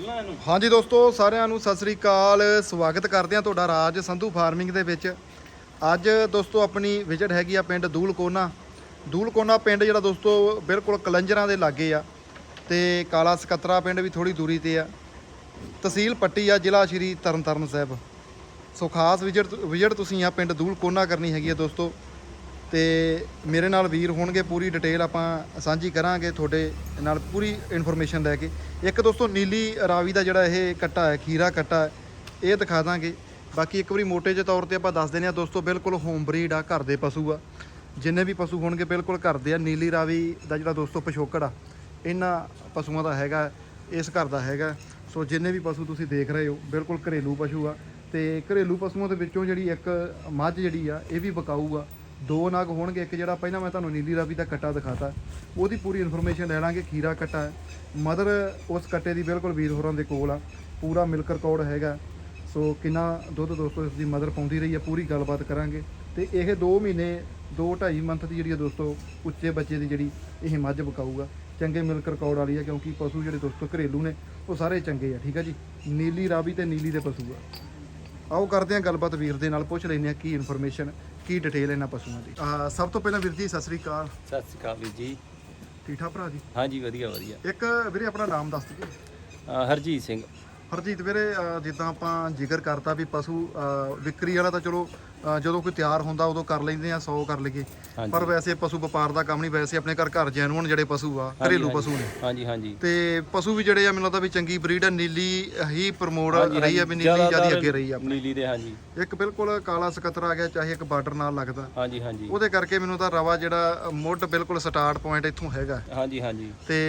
ਖੋਲਣਾ ਇਹਨੂੰ? ਹਾਂਜੀ ਦੋਸਤੋ, ਸਾਰਿਆਂ ਨੂੰ ਸਤਿ ਸ੍ਰੀ ਅਕਾਲ। ਸਵਾਗਤ ਕਰਦੇ ਹਾਂ ਤੁਹਾਡਾ ਰਾਜ ਸੰਧੂ ਫਾਰਮਿੰਗ ਦੇ ਵਿੱਚ। ਅੱਜ ਦੋਸਤੋ, ਆਪਣੀ ਵਿਜ਼ਿਟ ਹੈਗੀ ਆ ਪਿੰਡ ਦੂਲਕੋਨਾ। ਦੂਲਕੋਨਾ ਪਿੰਡ ਜਿਹੜਾ ਦੋਸਤੋ, ਬਿਲਕੁਲ ਕਲੰਜਰਾਂ ਦੇ ਲਾਗੇ ਆ ਤੇ ਕਾਲਾ ਸਕੱਤਰਾ ਪਿੰਡ ਵੀ ਥੋੜੀ ਦੂਰੀ ਤੇ ਆ। ਤਹਿਸੀਲ ਪੱਟੀ ਆ, ਜ਼ਿਲ੍ਹਾ ਸ਼੍ਰੀ ਤਰਨਤਾਰਨ ਸਾਹਿਬ। ਸੋ ਖਾਸ ਵਿਜ਼ਿਟ ਵਿਜ਼ਿਟ ਤੁਸੀਂ ਆ ਪਿੰਡ ਦੂਲਕੋਨਾ ਕਰਨੀ ਹੈਗੀ ਆ ਦੋਸਤੋ। ਤੇ ਮੇਰੇ ਨਾਲ ਵੀਰ ਹੋਣਗੇ, ਪੂਰੀ ਡਿਟੇਲ ਆਪਾਂ ਸਾਂਝੀ ਕਰਾਂਗੇ ਤੁਹਾਡੇ ਨਾਲ ਪੂਰੀ ਇਨਫੋਰਮੇਸ਼ਨ ਲੈ ਕੇ। ਇੱਕ ਦੋਸਤੋ, ਨੀਲੀ ਰਾਵੀ ਦਾ ਜਿਹੜਾ ਇਹ ਕੱਟਾ ਹੈ, ਖੀਰਾ ਕੱਟਾ ਹੈ, ਇਹ ਦਿਖਾ ਦਾਂਗੇ। ਬਾਕੀ ਇੱਕ ਵਾਰੀ ਮੋਟੇ ਜਿਹੇ ਤੌਰ ਤੇ ਆਪਾਂ ਦੱਸ ਦਿੰਦੇ ਆ ਦੋਸਤੋ, ਬਿਲਕੁਲ ਹੋਮ ਬਰੀਡ ਆ, ਘਰ ਦੇ ਪਸ਼ੂ ਆ। ਜਿੰਨੇ ਵੀ ਪਸ਼ੂ ਹੋਣਗੇ, ਬਿਲਕੁਲ ਘਰ ਦੇ ਆ। ਨੀਲੀ ਰਾਵੀ ਦਾ ਜਿਹੜਾ ਦੋਸਤੋ ਪਿਛੋਕੜ ਆ, ਇਹਨਾਂ ਪਸ਼ੂਆਂ ਦਾ ਹੈਗਾ, ਇਸ ਘਰ ਦਾ ਹੈਗਾ। ਸੋ ਜਿੰਨੇ ਵੀ ਪਸ਼ੂ ਤੁਸੀਂ ਦੇਖ ਰਹੇ ਹੋ, ਬਿਲਕੁਲ ਘਰੇਲੂ ਪਸ਼ੂ ਆ। ਤੇ ਘਰੇਲੂ ਪਸ਼ੂਆਂ ਦੇ ਵਿੱਚੋਂ ਜਿਹੜੀ ਇੱਕ ਮੱਝ ਜਿਹੜੀ ਆ, ਇਹ ਵੀ ਬਕਾਊ ਆ। ਦੋ ਨਗ ਹੋਣਗੇ, ਇੱਕ ਜਿਹੜਾ ਪਹਿਲਾਂ ਮੈਂ ਤੁਹਾਨੂੰ ਨੀਲੀ ਰਾਵੀ ਦਾ ਕੱਟਾ ਦਿਖਾਤਾ, ਉਹਦੀ ਪੂਰੀ ਇਨਫੋਰਮੇਸ਼ਨ ਲੈ ਲਾਂਗੇ, ਖੀਰਾ ਕੱਟਾ ਹੈ। ਮਦਰ ਉਸ ਕੱਟੇ ਦੀ ਬਿਲਕੁਲ ਵੀਰ ਹੋਰਾਂ ਦੇ ਕੋਲ ਆ, ਪੂਰਾ ਮਿਲਕ ਰਿਕਾਰਡ ਹੈਗਾ। ਸੋ ਕਿੰਨਾ ਦੁੱਧ ਦੋਸਤੋ ਇਸ ਦੀ ਮਦਰ ਪਾਉਂਦੀ ਰਹੀ ਹੈ, ਪੂਰੀ ਗੱਲਬਾਤ ਕਰਾਂਗੇ। ਤੇ ਇਹ 2 ਮਹੀਨੇ 2 2.5 ਮੰਥ ਦੀ ਜਿਹੜੀ ਆ ਦੋਸਤੋ, ਉੱਚੇ ਬੱਚੇ ਦੀ ਜਿਹੜੀ ਇਹ ਮੱਝ ਬਕਾਊਗਾ। ਚੰਗੇ ਮਿਲਕ ਰਿਕਾਰਡ ਵਾਲੀ ਆ ਕਿਉਂਕਿ ਪਸ਼ੂ ਜਿਹੜੇ ਦੋਸਤੋ ਘਰੇਲੂ ਨੇ, ਉਹ ਸਾਰੇ ਚੰਗੇ ਆ, ਠੀਕ ਆ ਜੀ? ਨੀਲੀ ਰਾਵੀ ਤੇ ਨੀਲੀ ਦੇ ਪਸ਼ੂ ਆ। ਆਓ ਕਰਦੇ ਹਾਂ ਗੱਲਬਾਤ, ਵੀਰ ਦੇ ਨਾਲ ਪੁੱਛ ਲੈਂਦੇ ਹਾਂ ਕੀ ਇਨਫੋਰਮੇਸ਼ਨ ਕੀ ਡਿਟੇਲ ਇਹਨਾਂ ਪਸ਼ੂਆਂ ਦੀ? ਆ ਸਭ ਤੋਂ ਪਹਿਲਾਂ ਵੀਰ ਜੀ ਸਤਿ ਸ੍ਰੀ ਅਕਾਲ। ਸਤਿ ਸ਼੍ਰੀ ਅਕਾਲ ਵੀਰ ਜੀ। ਠਾਕ ਭਰਾ ਜੀ? ਹਾਂਜੀ ਵਧੀਆ ਵਧੀਆ। ਇੱਕ ਵੀਰੇ ਆਪਣਾ ਨਾਮ ਦੱਸ ਦਿਓ। ਅਹ ਹਰਜੀਤ ਸਿੰਘ। ਹਰਜੀਤ ਵੀਰੇ ਜਿੱਦਾਂ ਆਪਾਂ ਜ਼ਿਕਰ ਕਰਤਾ ਵੀ ਪਸ਼ੂ ਵਿਕਰੀ ਵਾਲਾ ਤਾਂ ਚਲੋ ਜਦੋਂ ਕੋਈ ਤਿਆਰ ਹੁੰਦਾ ਉਦੋਂ ਕਰ ਲੈਂਦੇ ਆ 100 ਕਰ ਲਈਏ। ਹਾਂਜੀ। ਪਰ ਵੈਸੇ ਪਸ਼ੂ ਵਪਾਰ ਦਾ ਕੰਮ ਨਹੀਂ ਵੈਸੇ ਆਪਣੇ ਘਰ ਘਰ ਜੈਨੂਨ ਜਿਹੜੇ ਪਸ਼ੂ ਆ ਘਰੇਲੂ ਹਾਂਜੀ, ਪਸ਼ੂ ਨੇ। ਹਾਂਜੀ ਹਾਂਜੀ। ਤੇ ਪਸ਼ੂ ਵੀ ਜਿਹੜੇ ਆ ਮੈਨੂੰ ਲੱਗਦਾ ਵੀ ਚੰਗੀ ਬਰੀਡ ਆ ਨੀਲੀ ਹੀ ਪ੍ਰਮੋਟ ਰਹੀ ਆ ਵੀ ਨੀਲੀ ਜ਼ਿਆਦਾ ਅੱਗੇ ਰਹੀ ਆ ਨੀਲੀ ਦੇ ਹਾਂਜੀ। ਇੱਕ ਬਿਲਕੁਲ ਕਾਲਾ ਸਕੱਤਰ ਆ ਗਿਆ ਚਾਹੇ ਇੱਕ ਬਾਰਡਰ ਨਾਲ ਲੱਗਦਾ। ਹਾਂਜੀ ਹਾਂਜੀ। ਉਹਦੇ ਕਰਕੇ ਮੈਨੂੰ ਤਾਂ ਰਵਾ ਜਿਹੜਾ ਮੁੱਢ ਬਿਲਕੁਲ ਸਟਾਰਟ ਪੁਆਇੰਟ ਇੱਥੋਂ ਹੈਗਾ। ਹਾਂਜੀ ਹਾਂਜੀ। ਤੇ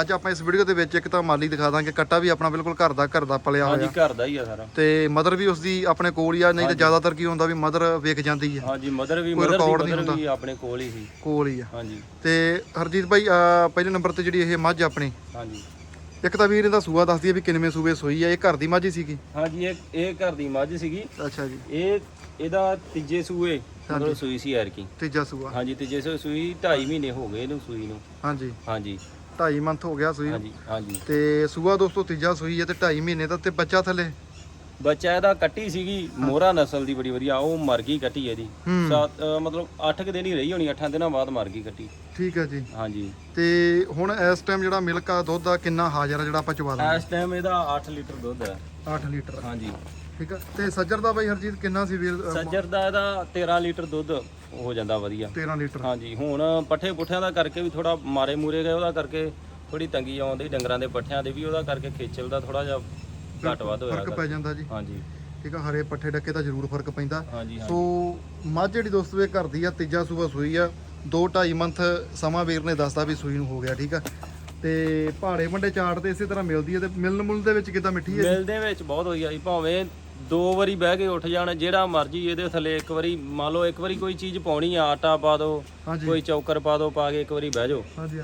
ਅੱਜ ਆਪਾਂ ਇਸ ਵੀਡੀਓ ਦੇ ਵਿੱਚ ਇੱਕ ਤਾਂ ਮਾਲੀ ਦਿਖਾ ਦਾਂਗੇ ਕੱਟਾ ਵੀ ਆਪਣਾ ਬਿਲਕੁਲ ਘਰ ਦਾ ਘਰ ਦਾ ਪਲਿਆ ਹਾਂਜੀ ਹੋਇਆ ਘਰ ਦਾ ਹੀ ਆ ਸਾਰਾ। ਤੇ ਮਦਰ ਵੀ ਉਸਦੀ ਆਪਣੇ ਕੋਲ ਹੀ ਆ ਨਹੀਂ ਤਾਂ ਜ਼ਿਆਦਾਤਰ ਕੀ ਹੁੰਦਾ ਵੀ ਮਦਰ ਵੇਖ ਜਾਂਦੀ ਹੈ ਹਾਂਜੀ ਮਦਰ ਵੀ ਕੋਈ ਮਦਰ record ਦੀ ਨਹੀਂ ਮਦਰ ਵੀ ਆਪਣੇ ਕੋਲ ਹੀ ਸੀ। ਕੋਲ ਹੀ ਆ। ਹਾਂਜੀ। ਤੇ ਹਰਜੀਤ ਭਾਈ ਅਹ ਪਹਿਲੇ ਨੰਬਰ ਤੇ ਜਿਹੜੀ ਇਹ ਮੱਝ ਆਪਣੀ। ਹਾਂਜੀ। ਇੱਕ ਤਾਂ ਵੀਰ ਇਹਦਾ ਸੂਆ ਦੱਸਦੀ ਹੈ ਵੀ ਕਿੰਨਵੇਂ ਸੂਏ ਸੋਈ ਆ। ਇਹ ਘਰ ਦੀ ਮੱਝ ਹੀ ਸੀਗੀ। ਹਾਂਜੀ ਇਹ ਇਹ ਘਰ ਦੀ ਮੱਝ ਸੀਗੀ। ਅੱਛਾ ਜੀ। ਇਹ ਇਹਦਾ ਤੀਜੇ ਸੂਏ ਮਤਲਬ ਸੂਈ ਸੀ ਯਾਰ ਕੀ ਤੀਜਾ ਸੂਆ। ਹਾਂਜੀ ਤੀਜੇ ਸੂਏ ਸੂਈ 2.5 ਮਹੀਨੇ ਹੋ ਗਏ ਇਹਨੂੰ ਸੂਈ ਨੂੰ। ਹਾਂਜੀ। ਹਾਂਜੀ। 2.5 ਮੰਥ ਹੋ ਗਿਆ ਸੂਈ ਨੂੰ। ਹਾਂਜੀ ਹਾਂਜੀ। ਤੇ ਸੂਆ ਦੋਸਤੋ ਤੀਜਾ ਸੂਈ ਹੈ ਤੇ 2.5 ਮਹੀਨੇ ਦਾ ਤੇ ਬੱਚਾ ਥੱਲੇ। ਬੱਚਾ ਇਹਦਾ ਕੱਟੀ ਸੀਗੀ ਮੋਹਰਾ ਨਸਲ ਦੀ ਬੜੀ ਵਧੀਆ ਉਹ ਮਰ ਗਈ ਕੱਟੀ ਇਹਦੀ। ਸੱਤ ਮਤਲਬ 8 ਕੁ ਦਿਨ ਹੀ ਰਹੀ ਹੋਣੀ 8 ਦਿਨਾਂ ਬਾਅਦ ਮਰ ਗਈ ਕੱਟੀ। ਠੀਕ ਹੈ ਜੀ। ਹਾਂਜੀ। ਤੇ ਹੁਣ ਇਸ ਟਾਈਮ ਜਿਹੜਾ ਮਿਲਕ ਆ ਦੁੱਧ ਆ ਕਿੰਨਾ ਹਾਜ਼ਰ ਆ ਜਿਹੜਾ ਆਪਾਂ ਚਵਾ ਇਸ ਟਾਈਮ ਇਹਦਾ 8 ਲੀਟਰ ਦੁੱਧ ਹੈ 8 ਲੀਟਰ। ਹਾਂਜੀ। ਠੀਕ ਆ। ਤੇ ਸੱਜਰ ਦਾ ਬਾਈ ਹਰਜੀਤ ਕਿੰਨਾ ਸੀ ਵੀਰ ਸੱਜਰ ਦਾ ਇਹਦਾ 13 ਲੀਟਰ ਦੁੱਧ ਹੋ ਜਾਂਦਾ ਵਧੀਆ। 13 ਲੀਟਰ। ਹਾਂਜੀ। ਹੁਣ ਪੱਠੇ ਪੁੱਠਿਆਂ ਦਾ ਕਰਕੇ ਵੀ ਥੋੜਾ ਮਾਰੇ ਮੂਰੇ ਗਏ ਉਹਦਾ ਕਰਕੇ ਥੋੜੀ ਤੰਗੀ ਆਉਂਦੀ ਡੰਗਰਾਂ ਦੇ ਪੱਠਿਆਂ ਦੇ ਵੀ ਉਹਦਾ ਕਰਕੇ ਖੇਚਲ ਦਾ ਥੋੜਾ ਜਿਹਾ ਘੱਟ ਵੱਧ ਹੋਇਆ ਫ਼ਰਕ ਪੈ ਜਾਂਦਾ ਜੀ। ਹਾਂਜੀ। ਠੀਕ ਆ ਹਰੇ ਪੱਠੇ ਡੱਕੇ ਦਾ ਜ਼ਰੂਰ ਫ਼ਰਕ ਪੈਂਦਾ। ਹਾਂਜੀ ਸੋ ਮੱਝ ਜਿਹੜੀ ਦੋਸਤੋ ਇਹ ਘਰ ਦੀ ਆ ਤੀਜਾ ਸੂਬਾ ਸੂਈ ਆ। 2 2.5 ਮੰਥ ਸਮਾਂ ਵੀਰ ਨੇ ਦੱਸਦਾ ਵੀ ਸੂਈ ਨੂੰ ਹੋ ਗਿਆ ਠੀਕ ਆ। ਤੇ ਪਹਾੜੇ ਮੰਡੇ ਚਾਟ ਤੇ ਇਸੇ ਤਰ੍ਹਾਂ ਮਿਲਦੀ ਹੈ ਤੇ ਮਿਲਣ ਮੁਲਣ ਦੇ ਵਿੱਚ ਕਿਦਾਂ ਮਿੱਠੀ ਹੈ ਮਿਲ ਦੇ ਵਿੱਚ ਬਹੁਤ ਵਧੀਆ ਜੀ। ਭਾਵੇਂ ਦੋ ਵਾਰੀ ਬਹਿ ਕੇ ਉੱਠ ਜਾਣ ਜਿਹੜਾ ਮਰਜ਼ੀ ਇਹਦੇ ਥੱਲੇ ਇੱਕ ਵਾਰੀ ਮੰਨ ਲਓ ਇੱਕ ਵਾਰੀ ਕੋਈ ਚੀਜ਼ ਪਾਉਣੀ ਆ ਆਟਾ ਪਾ ਦਿਓ ਕੋਈ ਚੌਕਰ ਪਾ ਦਿਓ ਪਾ ਕੇ ਇੱਕ ਵਾਰੀ ਬਹਿ ਜਾਓ।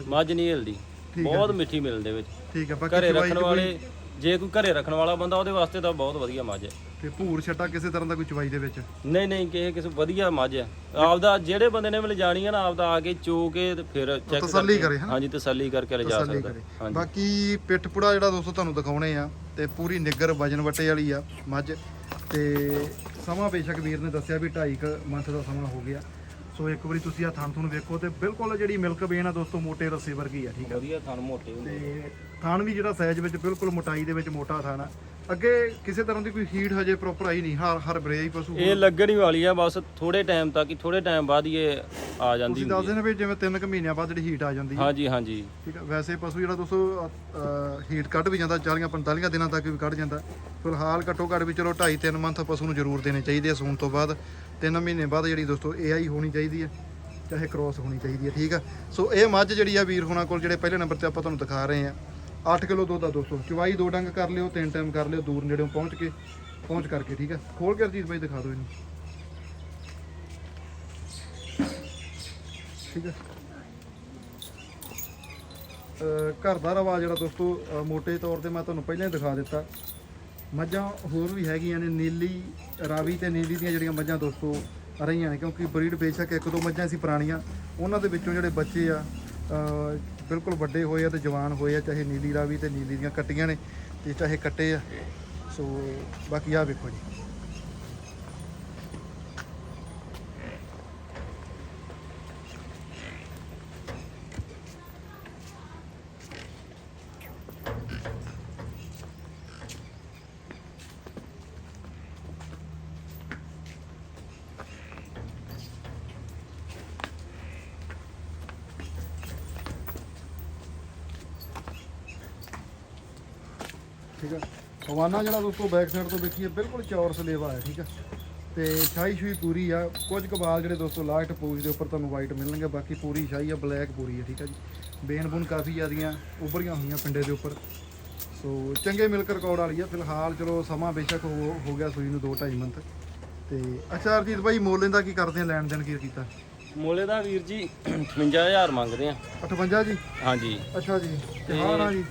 ਮੱਝ ਨਹੀਂ ਹਿਲਦੀ। ਬਹੁਤ ਮਿੱਠੀ ਮਿਲ ਦੇ ਵਿੱਚ। ਠੀਕ ਆ ਬਾਕੀ ਘਰੇ ਰੱਖਣ ਵਾਲੇ ਜੇ ਕੋਈ ਘਰੇ ਰੱਖਣ ਵਾਲਾ ਬੰਦਾ ਉਹਦੇ ਵਾਸਤੇ ਤਾਂ ਬਹੁਤ ਵਧੀਆ ਮੱਝ ਹੈ। ਤੇ ਭੂਰ ਛੱਟਾ ਕਿਸੇ ਤਰ੍ਹਾਂ ਦਾ ਕੋਈ ਚਵਾਈ ਦੇ ਵਿੱਚ? ਨਹੀਂ ਨਹੀਂ ਕਿਸੇ ਕਿਸੇ ਵਧੀਆ ਮੱਝ ਹੈ। ਆਪਦਾ ਜਿਹੜੇ ਬੰਦੇ ਨੇ ਵੀ ਜਾਣੀ ਹੈ ਨਾ ਆਪਦਾ ਆ ਕੇ ਚੋ ਕੇ ਤੇ ਫਿਰ ਚੈੱਕ ਤਸੱਲੀ ਕਰੇ, ਹਨਾ? ਹਾਂਜੀ ਤਸੱਲੀ ਕਰਕੇ ਲਿਜਾ ਤਸੱਲੀ ਸਕਦਾ। ਕਰੇ। ਹਾਂਜੀ। ਬਾਕੀ ਪਿੱਠ ਪੁੜਾ ਜਿਹੜਾ ਦੋਸਤੋ ਤੁਹਾਨੂੰ ਦਿਖਾਉਣੇ ਆ ਤੇ ਪੂਰੀ ਨਿੱਗਰ ਵਜਨ ਵਟੇ ਵਾਲੀ ਆ ਮੱਝ। ਤੇ ਸਮਾਂ ਬੇਸ਼ੱਕ ਵੀਰ ਨੇ ਦੱਸਿਆ ਵੀ 2.5 ਮੰਥ ਦਾ ਸਮਾਂ ਹੋ ਗਿਆ। ਸੋ ਇੱਕ ਵਾਰੀ ਤੁਸੀਂ ਆ ਥਣ ਥਣ ਵੇਖੋ ਤੇ ਬਿਲਕੁਲ ਜਿਹੜੀ ਮਿਲਕ ਵੇਨ ਆ ਦੋਸਤੋ ਮੋਟੇ ਰੱਸੇ ਵਰਗੀ ਆ ਠੀਕ ਆ? ਵਧੀਆ ਥਣ ਮੋਟੇ ਹੁੰਦੇ ਤੇ ਥਣ ਵੀ ਜਿਹੜਾ ਸਾਈਜ਼ ਵਿੱਚ ਬਿਲਕੁਲ ਮੋਟਾਈ ਦੇ ਵਿੱਚ ਮੋਟਾ ਥਣ ਆ। ਅੱਗੇ ਕਿਸੇ ਤਰ੍ਹਾਂ ਦੀ ਕੋਈ ਹੀਟ ਹਜੇ ਪ੍ਰੋਪਰ ਆਈ ਨਹੀਂ ਹਰ ਹਰ ਬਰੇ ਹੀ ਪਸ਼ੂ ਇਹ ਲੱਗਣ ਹੀ ਵਾਲੀ ਆ ਬਸ ਥੋੜੇ ਟਾਈਮ ਤੱਕ ਹੀ ਥੋੜੇ ਟਾਈਮ ਬਾਅਦ ਹੀ ਇਹ ਆ ਜਾਂਦੀ ਤੁਸੀਂ ਦੱਸਦੇ ਨੇ ਵੀ ਜਿਵੇਂ 3 ਕੁ ਮਹੀਨਿਆਂ ਬਾਅਦ ਜਿਹੜੀ ਹੀਟ ਆ ਜਾਂਦੀ ਹੈ ਹਾਂਜੀ ਹਾਂਜੀ। ਠੀਕ ਹੈ ਵੈਸੇ ਪਸ਼ੂ ਜਿਹੜਾ ਦੋਸਤੋ ਹੀਟ ਕੱਢ ਵੀ ਜਾਂਦਾ 40 45 ਦਿਨਾਂ ਤੱਕ ਵੀ ਕੱਢ ਜਾਂਦਾ। ਫਿਲਹਾਲ ਘੱਟੋ ਘੱਟ ਵੀ ਚਲੋ 2.5 3 ਮੰਥ ਪਸ਼ੂ ਨੂੰ ਜ਼ਰੂਰ ਦੇਣੇ ਚਾਹੀਦੇ ਆ ਸੂਣ ਤੋਂ ਬਾਅਦ। 3 ਮਹੀਨੇ ਬਾਅਦ ਜਿਹੜੀ ਦੋਸਤੋ ਏਆਈ ਹੋਣੀ ਚਾਹੀਦੀ ਹੈ ਚਾਹੇ ਕ੍ਰੋਸ ਹੋਣੀ ਚਾਹੀਦੀ ਹੈ ਠੀਕ ਆ। ਸੋ ਇਹ ਮੱਝ ਜਿਹੜੀ ਆ ਵੀਰ ਹੋਣਾ ਕੋਲ ਜਿਹੜੇ ਪਹਿਲੇ ਨੰਬਰ ਤੇ ਆਪਾਂ ਤੁਹਾਨੂੰ ਦਿਖਾ ਰਹੇ ਆ 8 ਕਿਲੋ ਦੁੱਧ ਆ ਦੋਸਤੋ ਚਵਾਈ ਦੋ ਡੰਗ ਕਰ ਲਿਓ, ਤਿੰਨ ਟਾਈਮ ਕਰ ਲਿਓ, ਦੂਰ ਨੇੜੇੋਂ ਪਹੁੰਚ ਕੇ, ਪਹੁੰਚ ਕਰਕੇ, ਠੀਕ ਆ? ਖੋਲ ਕੇ ਅਰਜੀਤ ਬਾਈ ਦਿਖਾ ਦਿਓ ਇਹਨੂੰ। ਠੀਕ ਆ? ਘਰ ਦਾ ਰਵਾ ਜਿਹੜਾ ਦੋਸਤੋ ਮੋਟੇ ਤੌਰ ਤੇ ਮੈਂ ਤੁਹਾਨੂੰ ਪਹਿਲਾਂ ਹੀ ਦਿਖਾ ਦਿੱਤਾ। ਮੱਝਾਂ ਹੋਰ ਵੀ ਹੈਗੀਆਂ ਨੇ, ਨੀਲੀ ਰਾਵੀ ਤੇ ਨੀਲੀ ਦੀਆਂ ਜਿਹੜੀਆਂ ਮੱਝਾਂ ਦੋਸਤੋ ਰਹੀਆਂ ਨੇ, ਕਿਉਂਕਿ ਬਰੀਡ ਬੇਸ਼ੱਕ ਇੱਕ ਦੋ ਮੱਝਾਂ ਸੀ ਪੁਰਾਣੀਆਂ, ਉਹਨਾਂ ਦੇ ਵਿੱਚੋਂ ਜਿਹੜੇ ਬੱਚੇ ਆ ਬਿਲਕੁਲ ਵੱਡੇ ਹੋਏ ਆ ਤੇ ਜਵਾਨ ਹੋਏ ਆ, ਚਾਹੇ ਨੀਲੀ ਰਾਵੀ ਤੇ ਨੀਲੀ ਦੀਆਂ ਕੱਟੀਆਂ ਨੇ ਤੇ ਚਾਹੇ ਕੱਟੇ ਆ। ਸੋ, ਬਾਕੀ ਆ ਵੇਖੋ ਜੀ। ਠੀਕ ਆ। ਹਵਾਨਾ ਜਿਹੜਾ ਦੋਸਤੋ ਬੈਕ ਸਾਈਡ ਤੋਂ ਦੇਖੀਏ ਬਿਲਕੁਲ ਚੌਰਸ ਲੇਵਾ ਹੈ ਠੀਕ ਆ। ਤੇ ਸ਼ਾਹੀ ਸ਼ੂਈ ਪੂਰੀ ਆ। ਕੁਝ ਕਬਾਲ ਜਿਹੜੇ ਦੋਸਤੋ ਲਾਸਟ ਪੂਜ ਦੇ ਉੱਪਰ ਤੁਹਾਨੂੰ ਵਾਈਟ ਮਿਲਣਗੇ ਬਾਕੀ ਪੂਰੀ ਸ਼ਾਹੀ ਆ ਬਲੈਕ ਪੂਰੀ ਆ ਠੀਕ ਆ ਜੀ। ਬੇਨ ਬੂਨ ਕਾਫੀ ਜ਼ਿਆਦੀਆਂ ਉੱਭਰੀਆਂ ਹੋਈਆਂ ਪਿੰਡੇ ਦੇ ਉੱਪਰ। ਸੋ ਚੰਗੇ ਮਿਲਕ ਰਿਕਾਰਡ ਵਾਲੀ ਆ। ਫਿਲਹਾਲ ਚਲੋ ਸਮਾਂ ਬੇਸ਼ੱਕ ਹੋ ਗਿਆ ਸੂਈ ਨੂੰ 2.5 ਮੰਥ ਤੇ ਅੱਛਾ ਅਰਜੀਤ ਭਾਈ ਮੋਲੇ ਦਾ ਕੀ ਕਰਦੇ ਆ? ਲੈਣ ਦੇਣ ਕੀ ਕੀਤਾ? ਮੋਲੇ ਦਾ ਵੀਰ ਜੀ 58000 ਮੰਗਦੇ ਆ। 58 ਜੀ? ਹਾਂਜੀ। ਅੱਛਾ ਜੀ। ਤੇ ਹਾਂ ਜੀ?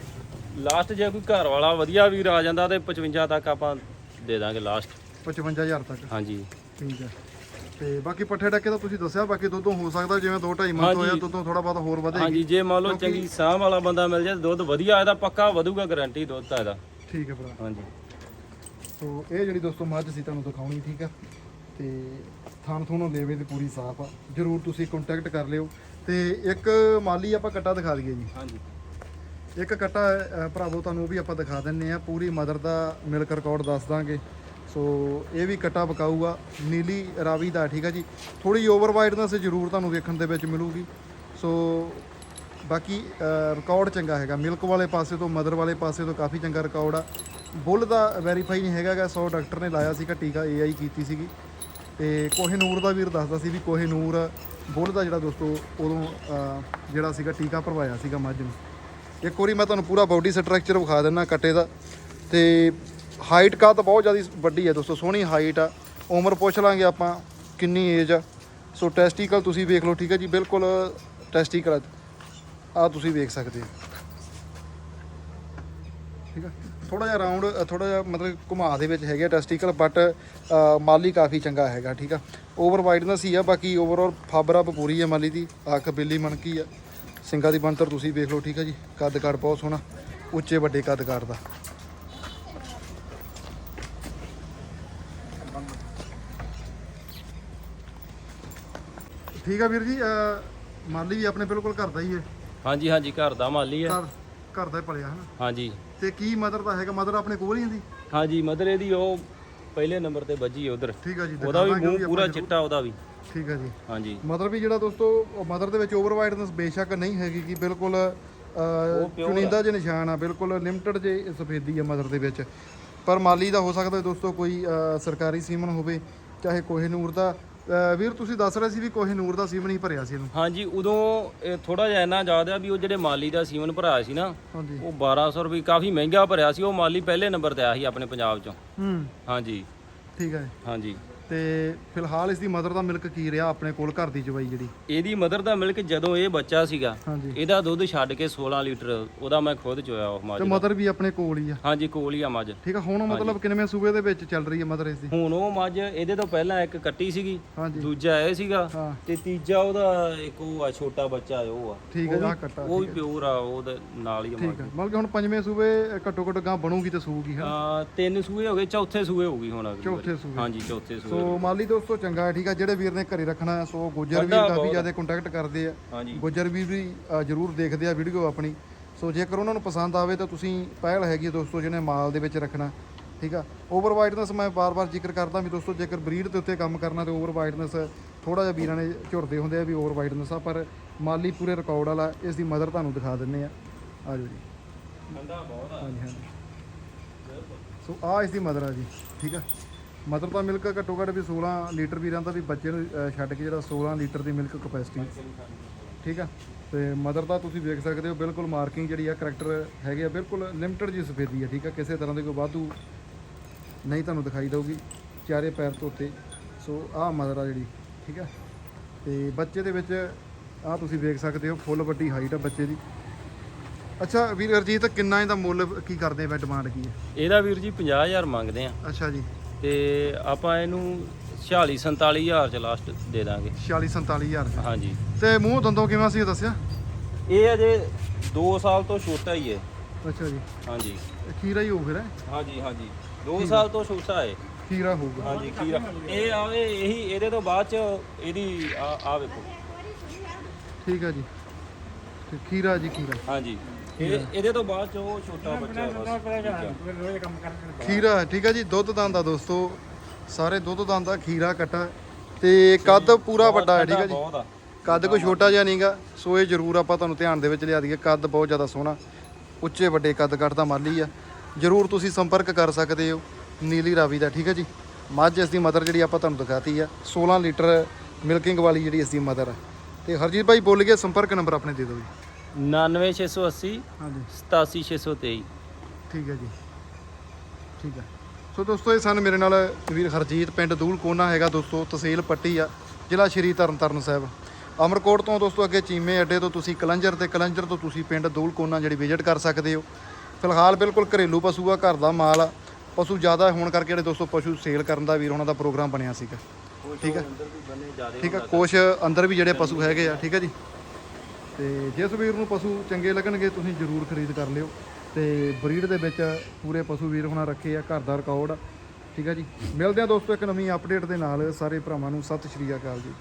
ਲਾਸਟ ਜੇ ਕੋਈ ਘਰ ਵਾਲਾ ਵਧੀਆ ਵੀਰ ਆ ਜਾਂਦਾ ਤੇ 55 ਤੱਕ ਆਪਾਂ ਦੇ ਦਾਂਗੇ ਲਾਸਟ 55000 ਤੱਕ। ਹਾਂਜੀ। ਠੀਕ ਹੈ। ਤੇ ਬਾਕੀ ਪੱਠੇ ਡੱਕੇ ਤਾਂ ਤੁਸੀਂ ਦੱਸਿਆ ਬਾਕੀ ਦੁੱਧੋਂ ਹੋ ਸਕਦਾ ਜਿਵੇਂ 2.5 ਮੰਥ ਹੋਇਆ। ਦੁੱਧੋਂ ਥੋੜਾ ਬਹੁਤ ਹੋਰ ਵਧੇਗੀ। ਹਾਂਜੀ ਜੇ ਮੰਨ ਲਓ ਚੰਗੀ ਸਾਹ ਵਾਲਾ ਬੰਦਾ ਮਿਲ ਜਾਏ ਦੁੱਧ ਵਧੀਆ ਇਹਦਾ ਪੱਕਾ ਵਧੂਗਾ ਗਾਰੰਟੀ ਦੁੱਧ ਦਾ ਇਹਦਾ। ਠੀਕ ਹੈ ਭਰਾ। ਹਾਂਜੀ। ਸੋ ਇਹ ਜਿਹੜੀ ਦੋਸਤੋ ਮੱਝ ਸੀ ਤੁਹਾਨੂੰ ਦਿਖਾਉਣੀ ਠੀਕ ਆ ਤੇ ਥਾਨ ਥੋਨੋਂ ਲੇਵੇ ਤੇ ਪੂਰੀ ਸਾਫ਼ ਆ। ਜਰੂਰ ਤੁਸੀਂ ਕੰਟੈਕਟ ਕਰ ਲਿਓ। ਤੇ ਇੱਕ ਮਾਲੀ ਆਪਾਂ ਕੱਟਾ ਦਿਖਾ ਦਈਏ ਜੀ। ਹਾਂਜੀ। ਇੱਕ ਕੱਟਾ ਅ, ਭਰਾਵੋ ਤੁਹਾਨੂੰ ਉਹ ਵੀ ਆਪਾਂ ਦਿਖਾ ਦਿੰਨੇ ਆ ਪੂਰੀ ਮਦਰ ਦਾ ਮਿਲਕ ਰਿਕਾਰਡ ਦੱਸ ਦਾਂਗੇ। ਸੋ ਇਹ ਵੀ ਕੱਟਾ ਬਕਾਊ ਆ ਨੀਲੀ ਰਾਵੀ ਦਾ ਠੀਕ ਆ ਜੀ। ਥੋੜੀ ਓਵਰ ਵਾਈਡਨੈਸ ਜ਼ਰੂਰ ਤੁਹਾਨੂੰ ਵੇਖਣ ਦੇ ਵਿੱਚ ਮਿਲੂਗੀ। ਸੋ ਬਾਕੀ ਰਿਕਾਰਡ ਚੰਗਾ ਹੈਗਾ। ਮਿਲਕ ਵਾਲੇ ਪਾਸੇ ਤੋਂ ਮਦਰ ਵਾਲੇ ਪਾਸੇ ਤੋਂ ਕਾਫੀ ਚੰਗਾ ਰਿਕਾਰਡ ਆ। ਬੁੱਲ ਦਾ ਵੈਰੀਫਾਈ ਨਹੀਂ ਹੈਗਾਗਾ 100 ਡਾਕਟਰ ਨੇ ਲਾਇਆ ਸੀਗਾ ਟੀਕਾ ਏਆਈ ਕੀਤੀ ਸੀਗੀ। ਤੇ ਕੋਹੇਨੂਰ ਦਾ ਵੀਰ ਦੱਸਦਾ ਸੀ ਵੀ ਕੋਹੇਨੂਰ ਬੁੱਲ ਦਾ ਜਿਹੜਾ ਦੋਸਤੋ ਉਦੋਂ ਅ, ਜਿਹੜਾ ਸੀਗਾ ਟੀਕਾ ਭਰਵਾਇਆ ਸੀਗਾ ਮੱਝ ਨੂੰ। ਇੱਕ ਵਾਰੀ ਮੈਂ ਤੁਹਾਨੂੰ ਪੂਰਾ ਬਾਡੀ ਸਟਰਕਚਰ ਵਿਖਾ ਦਿੰਦਾ ਕੱਟੇ ਦਾ। ਤੇ ਹਾਈਟ ਕਾ ਤਾਂ ਬਹੁਤ ਜ਼ਿਆਦਾ ਵੱਡੀ ਹੈ ਦੋਸਤੋ, ਸੋਹਣੀ ਹਾਈਟ ਆ। ਉਮਰ ਪੁੱਛ ਲਾਂਗੇ ਆਪਾਂ ਕਿੰਨੀ ਏਜ ਆ। ਸੋ ਟੈਸਟੀਕਲ ਤੁਸੀਂ ਵੇਖ ਲਓ, ਠੀਕ ਹੈ ਜੀ? ਬਿਲਕੁਲ ਟੈਸਟੀਕਲ ਆ। ਤੁਸੀਂ ਵੇਖ ਸਕਦੇ ਹੋ। ਠੀਕ ਆ? ਥੋੜਾ ਜਿਹਾ ਰਾਉਂਡ ਥੋੜਾ ਜਿਹਾ ਮਤਲਬ ਘੁਮਾ ਦੇ ਵਿੱਚ ਹੈਗੇ ਟੈਸਟੀਕਲ ਬਟ ਮਾਲੀ ਕਾਫੀ ਚੰਗਾ ਹੈਗਾ, ਠੀਕ ਆ? ਓਵਰ ਵਾਈਡਨੈਸ ਹੀ ਆ, ਬਾਕੀ ਓਵਰਆਲ ਫਾਬਰ ਪੂਰੀ ਹੈ ਮਾਲੀ ਦੀ। ਅੱਖ ਬਿੱਲੀ ਮਣਕੀ ਆ। ਸਿੰਗਾ ਦੀ ਬੰਤਰ ਤੁਸੀਂ ਵੇਖ ਲਓ ਠੀਕ ਆ ਜੀ। ਕੱਦ ਕਾਠ ਬਹੁਤ ਸੋਹਣਾ ਉੱਚੇ ਵੱਡੇ ਕੱਦ ਕਾਠ ਦਾ। ਠੀਕ ਆ ਵੀਰ ਜੀ ਅਹ ਮਾਲੀ ਵੀ ਆਪਣੇ ਬਿਲਕੁਲ ਘਰ ਦਾ ਹੀ ਹੈ। ਹਾਂਜੀ ਹਾਂਜੀ ਘਰ ਦਾ ਮਾਲੀ ਆ ਘਰ ਘਰ ਦਾ ਹੀ ਪਲਿਆ ਹਨਾ? ਹਾਂਜੀ। ਤੇ ਕੀ ਮਦਰ ਦਾ ਹੈਗਾ? ਮਦਰ ਆਪਣੇ ਕੋਲ ਹੀ ਹੁੰਦੀ ਹਾਂਜੀ ਮਦਰ ਇਹਦੀ ਉਹ ਪਹਿਲੇ ਨੰਬਰ ਤੇ ਵੱਜੀ ਉਧਰ। ਠੀਕ ਆ ਜੀ ਉਹਦਾ ਵੀ ਦਿਖਾਵਾਂਗੇ ਮੂੰਹ ਆਪਾਂ ਪੂਰਾ ਜ਼ਰੂਰ। ਚਿੱਟਾ ਉਹਦਾ ਵੀ। ਠੀਕ ਆ ਜੀ। ਹਾਂਜੀ। ਮਦਰ ਵੀ ਜਿਹੜਾ ਦੋਸਤੋ ਮਦਰ ਦੇ ਵਿੱਚ ਓਵਰ ਵਾਈਡਨੈਸ ਬੇਸ਼ੱਕ ਨਹੀਂ ਹੈਗੀ ਕਿ ਬਿਲਕੁਲ pure ਚੁਣਿੰਦਾ ਜੇ ਨਿਸ਼ਾਨ ਆ ਬਿਲਕੁਲ ਲਿਮਟਿਡ ਜੇ ਸਫੇਦੀ ਆ ਮਦਰ ਦੇ ਵਿੱਚ। ਪਰ ਮਾਲੀ ਦਾ ਹੋ ਸਕਦਾ ਦੋਸਤੋ ਕੋਈ ਸਰਕਾਰੀ ਸੀਮਨ ਹੋਵੇ ਚਾਹੇ ਕੋਹੇਨੂਰ ਦਾ। ਅਹ, ਵੀਰ ਤੁਸੀਂ ਦੱਸ ਰਹੇ ਸੀ ਵੀ ਕੋਹੇਨੂਰ ਦਾ ਸੀਮਨ ਹੀ ਭਰਿਆ ਸੀ ਇਹਨੂੰ। ਹਾਂਜੀ ਉਦੋਂ ਥੋੜਾ ਜਿਹਾ ਇੰਨਾ ਯਾਦ ਆ ਵੀ ਉਹ ਜਿਹੜੇ ਮਾਲੀ ਦਾ ਸੀਮਨ ਭਰਾਇਆ ਸੀ ਨਾ ਹਾਂਜੀ। ਉਹ 1200 ਰੁਪਏ ਕਾਫੀ ਮਹਿੰਗਾ ਭਰਿਆ ਸੀ ਉਹ ਮਾਲੀ ਪਹਿਲੇ ਨੰਬਰ ਤੇ ਆਇਆ ਸੀ ਆਪਣੇ ਪੰਜਾਬ ਚੋਂ। ਹੂੰ। ਹਾਂਜੀ। ਠੀਕ ਹੈ ਹਾਂਜੀ। ਤੇ ਫਿਲਹਾਲ ਇਸ ਦੀ ਮਦਰ ਦਾ ਮਿਲਕ ਕੀ ਰਿਹਾ ਆਪਣੇ ਕੋਲ ਘਰ ਦੀ ਚਵਾਈ ਜਿਹੜੀ? ਇਹਦੀ ਮਦਰ ਦਾ ਮਿਲਕ ਜਦੋਂ ਇਹ ਬੱਚਾ ਸੀਗਾ ਹਾਂਜੀ। ਇਹਦਾ ਦੁੱਧ ਛੱਡ ਕੇ 16 ਲੀਟਰ ਉਹਦਾ ਮੈਂ ਖੁਦ ਚੋਇਆ ਉਹ ਮੱਝ ਤੇ ਦਾ। ਮਦਰ ਵੀ ਆਪਣੇ ਕੋਲ ਹੀ ਆ? ਹਾਂਜੀ ਕੋਲ ਹੀ ਆ ਮੱਝ। ਠੀਕ ਆ ਹੁਣ ਮਤਲਬ ਕਿੰਨਵੇਂ ਸੂਬੇ ਦੇ ਵਿੱਚ ਚੱਲ ਰਹੀ ਹੈ ਮਦਰ ਇਸ ਦੀ ਹੁਣ ਉਹ ਮੱਝ ਇਹਦੇ ਤੋਂ ਪਹਿਲਾਂ ਇੱਕ ਕੱਟੀ ਸੀਗੀ ਹਾਂਜੀ। ਦੂਜਾ ਇਹ ਸੀਗਾ ਹਾਂ। ਤੇ ਤੀਜਾ ਉਹਦਾ ਇੱਕ ਉਹ ਆ ਛੋਟਾ ਬੱਚਾ ਉਹ ਆ। ਠੀਕ ਹੈ ਜਾ ਕੱਟਾ ਉਹ ਵੀ ਪਿਓਰ ਆ ਉਹਦੇ ਨਾਲ ਹੀ ਆ ਮੱਝ। ਠੀਕ ਹੈ ਮਤਲਬ ਕਿ ਹੁਣ ਪੰਜਵੇਂ ਸੂਬੇ ਘੱਟੋ ਘੱਟ ਗਾਂ ਬਣੂਗੀ ਤੇ ਸੂਗੀ ਹਾਂ ਆ ਤਿੰਨ ਸੂਏ ਹੋ ਗਏ ਚੌਥੇ ਸੂਏ ਹੋਊਗੀ ਹੁਣ ਅਗਲੀ ਵਾਰੀ। ਚੌਥੇ ਸੂਬੇ ਹਾਂਜੀ ਚੌਥੇ ਸੂਏ। ਸੋ ਮਾਲੀ ਦੋਸਤੋ ਚੰਗਾ ਹੈ ਠੀਕ ਆ ਜਿਹੜੇ ਵੀਰ ਨੇ ਘਰੇ ਰੱਖਣਾ ਹੈ, ਸੋ ਗੁੱਜਰ ਵੀ ਕਾਫੀ। ਜ਼ਿਆਦਾ ਕੰਟੈਕਟ ਕਰਦੇ ਆ। ਹਾਂਜੀ। ਗੁੱਜਰ ਵੀ ਵੀ ਅ, ਜ਼ਰੂਰ ਦੇਖਦੇ ਆ ਵੀਡੀਓ ਆਪਣੀ। ਸੋ ਜੇਕਰ ਉਹਨਾਂ ਨੂੰ ਪਸੰਦ ਆਵੇ ਤਾਂ ਤੁਸੀਂ ਪਹਿਲ ਹੈਗੀ ਹੈ ਦੋਸਤੋ ਜਿਹਨੇ ਮਾਲ ਦੇ ਵਿੱਚ ਰੱਖਣਾ ਠੀਕ ਆ। ਓਵਰ ਵਾਈਡਨੈਸ ਮੈਂ ਬਾਰ-ਬਾਰ ਜ਼ਿਕਰ ਕਰਦਾ ਵੀ ਦੋਸਤੋ ਜੇਕਰ ਬਰੀਡ ਦੇ ਉੱਤੇ ਕੰਮ ਕਰਨਾ ਤੇ ਓਵਰ ਵਾਈਡਨੈਸ ਥੋੜਾ ਜਿਹਾ ਵੀਰਾਂ ਨੇ ਝੁਰਦੇ ਹੁੰਦੇ ਆ ਵੀ ਓਵਰ ਵਾਈਡਨੈਸ ਆ ਪਰ ਮਾਲੀ ਪੂਰੇ ਰਿਕਾਰਡ ਵਾਲਾ ਇਸ ਦੀ ਮਦਰ ਤੁਹਾਨੂੰ ਦਿਖਾ ਦਿੰਨੇ ਆ। ਆ ਜਾਓ ਜੀ। ਠੰਡਾ ਬਹੁਤ ਆ। ਹਾਂਜੀ ਹਾਂਜੀ। ਸੋ ਆ ਇਸ ਦੀ ਮਦਰ ਆ ਜੀ ਠੀਕ ਆ। ਮਦਰ ਦਾ ਮਿਲਕ ਘੱਟੋ ਘੱਟ ਵੀ 16 ਲੀਟਰ ਵੀ ਰਹਿੰਦਾ ਵੀ ਬੱਚੇ ਨੂੰ ਅ, ਛੱਡ ਕੇ ਜਿਹੜਾ 16 ਲੀਟਰ ਦੀ ਮਿਲਕ ਕਪੈਸਿਟੀ ਠੀਕ ਆ? ਤੇ ਮਦਰ ਦਾ ਤੁਸੀਂ ਵੇਖ ਸਕਦੇ ਹੋ ਬਿਲਕੁਲ ਮਾਰਕਿੰਗ ਜਿਹੜੀ ਆ ਕਰੈਕਟਰ ਹੈਗੇ ਆ ਬਿਲਕੁਲ ਲਿਮਟਿਡ ਜੀ ਸਫੇਦੀ ਆ ਠੀਕ ਆ? ਕਿਸੇ ਤਰ੍ਹਾਂ ਦੀ ਕੋਈ ਵਾਧੂ ਨਹੀਂ ਤੁਹਾਨੂੰ ਦਿਖਾਈ ਦਊਗੀ ਚਾਰੇ ਪੈਰ ਤੋਂ ਉੱਤੇ। ਸੋ ਆਹ ਮਦਰ ਆ ਜਿਹੜੀ ਠੀਕ ਆ? ਤੇ ਬੱਚੇ ਦੇ ਵਿੱਚ ਆ ਤੁਸੀਂ ਵੇਖ ਸਕਦੇ ਹੋ ਫੁੱਲ ਵੱਡੀ ਹਾਈਟ ਆ ਬੱਚੇ ਦੀ। ਅੱਛਾ ਵੀਰ ਅਰਜੀਤ ਕਿੰਨਾ ਇਹਦਾ ਮੁੱਲ ਕੀ ਕਰਦੇ ਆ ਡਿਮਾਂਡ ਕੀ ਹੈ ਇਹਦਾ ਵੀਰ ਜੀ 50000 ਮੰਗਦੇ ਆ। ਅੱਛਾ ਜੀ। ਤੇ ਆਪਾਂ ਇਹਨੂੰ 46 47000 ਚ ਲਾਸਟ ਦੇ ਦਾਂਗੇ। 46 47000 ਹਾਂਜੀ। ਤੇ ਮੂੰਹ ਦੰਦੋਂ ਕਿਵੇਂ ਸੀ ਦੱਸਿਆ? ਇਹ ਅਜੇ 2 ਸਾਲ ਤੋਂ ਛੋਟਾ ਹੀ ਹੈ ਅੱਛਾ ਜੀ। ਹਾਂਜੀ। ਖੀਰਾ ਹੀ ਹੋ ਫਿਰ? ਹਾਂਜੀ ਹਾਂਜੀ। 2 ਸਾਲ ਤੋਂ ਛੋਟਾ ਹੈ ਖੀਰਾ ਹੋਊਗਾ। ਹਾਂਜੀ ਖੀਰਾ। ਇਹ ਆਵੇ ਇਹੀ ਇਹਦੇ ਤੋਂ ਬਾਅਦ ਚ ਇਹਦੀ ਆ ਆ ਵੇਖੋ। ਠੀਕ ਹੈ ਜੀ। ਤੇ ਖੀਰਾ ਜੀ ਖੀਰਾ। ਹਾਂਜੀ। ਇਹ ਇਹਦੇ ਤੋਂ ਬਾਅਦ ਚ ਉਹ ਛੋਟਾ ਬੱਚਾ ਬਸ। ਖੀਰਾ ਠੀਕ ਹੈ ਜੀ ਦੁੱਧ ਦੰਦ ਦਾ ਦੋਸਤੋ। ਸਾਰੇ ਦੁੱਧ ਦੰਦ ਦਾ ਖੀਰਾ ਕੱਟਾ। ਤੇ ਕੱਦ ਪੂਰਾ ਵੱਡਾ ਹੈ ਠੀਕ ਹੈ ਜੀ। ਬਹੁਤ ਆ। ਕੱਦ ਕੋਈ ਛੋਟਾ ਜਿਹਾ ਨਹੀਂਗਾ ਸੋ ਇਹ ਜ਼ਰੂਰ ਆਪਾਂ ਤੁਹਾਨੂੰ ਧਿਆਨ ਦੇ ਵਿੱਚ ਲਿਆ ਦਈਏ ਕੱਦ ਬਹੁਤ ਜ਼ਿਆਦਾ ਸੋਹਣਾ। ਉੱਚੇ ਵੱਡੇ ਕੱਦ ਕੱਟਦਾ ਮਾਲੀ ਆ। ਜ਼ਰੂਰ ਤੁਸੀਂ ਸੰਪਰਕ ਕਰ ਸਕਦੇ ਹੋ ਨੀਲੀ ਰਾਵੀ ਦਾ ਠੀਕ ਹੈ ਜੀ। ਮੱਝ ਇਸ ਦੀ ਮਦਰ ਜਿਹੜੀ ਆਪਾਂ ਤੁਹਾਨੂੰ ਦਿਖਾਤੀ ਆ। 16 ਲੀਟਰ ਮਿਲਕਿੰਗ ਵਾਲੀ ਜਿਹੜੀ ਇਸ ਦੀ ਮਦਰ ਆ। ਤੇ ਹਰਜੀਤ ਭਾਈ ਬੋਲ ਗਿਆ ਸੰਪਰਕ ਨੰਬਰ ਆਪਣੇ ਦੇ ਦਿਓ ਜੀ। 99680 ਹਾਂਜੀ। 87623 ਠੀਕ ਹੈ ਜੀ। ਠੀਕ ਹੈ। ਸੋ ਦੋਸਤੋ ਇਹ ਸਨ ਮੇਰੇ ਨਾਲ ਵੀਰ ਹਰਜੀਤ ਪਿੰਡ ਦੂਲ ਕੋਨਾ ਹੈਗਾ ਦੋਸਤੋ ਤਹਿਸੀਲ ਪੱਟੀ ਆ ਜ਼ਿਲ੍ਹਾ ਸ਼੍ਰੀ ਤਰਨਤਾਰਨ ਸਾਹਿਬ। ਅਮਰਕੋਟ ਤੋਂ ਦੋਸਤੋ ਅੱਗੇ ਚੀਮੇ ਅੱਡੇ ਤੋਂ ਤੁਸੀਂ ਕਲੰਜਰ ਤੇ ਕਲੰਜਰ ਤੋਂ ਤੁਸੀਂ ਪਿੰਡ ਦੂਲ ਕੋਨਾ ਜਿਹੜੀ ਵਿਜ਼ਿਟ ਕਰ ਸਕਦੇ ਹੋ। ਫਿਲਹਾਲ ਬਿਲਕੁਲ ਘਰੇਲੂ ਪਸ਼ੂ ਆ ਘਰ ਦਾ ਮਾਲ ਆ। ਪਸ਼ੂ ਜ਼ਿਆਦਾ ਹੋਣ ਕਰਕੇ ਜਿਹੜੇ ਦੋਸਤੋ ਪਸ਼ੂ ਸੇਲ ਕਰਨ ਦਾ ਵੀਰ ਉਹਨਾਂ ਦਾ ਪ੍ਰੋਗਰਾਮ ਬਣਿਆ ਸੀਗਾ। ਠੀਕ ਹੈ। ਅੰਦਰ ਵੀ ਬੰਨੇ ਜ਼ਿਆਦੇ ਠੀਕ ਹੈ। ਕੁਛ ਅੰਦਰ ਵੀ ਜਿਹੜੇ ਪਸ਼ੂ ਹੈਗੇ ਆ। ਠੀਕ ਹੈ ਜੀ। ਤੇ ਜਿਸ ਵੀਰ ਨੂੰ ਪਸ਼ੂ ਚੰਗੇ ਲੱਗਣਗੇ, ਤੁਸੀਂ ਜ਼ਰੂਰ ਖਰੀਦ ਕਰ ਲਿਓ। ਤੇ ਬਰੀਡ ਦੇ ਵਿੱਚ ਪੂਰੇ ਪਸ਼ੂ ਵੀਰ ਹੁਣਾਂ ਰੱਖੇ ਆ, ਘਰ ਦਾ ਰਿਕਾਰਡ ਠੀਕ ਆ ਜੀ। ਮਿਲਦੇ ਆ ਦੋਸਤੋ ਇੱਕ ਨਵੀਂ ਅਪਡੇਟ ਦੇ ਨਾਲ। ਸਾਰੇ ਭਰਾਵਾਂ ਨੂੰ ਸਤਿ ਸ਼੍ਰੀ ਅਕਾਲ ਜੀ।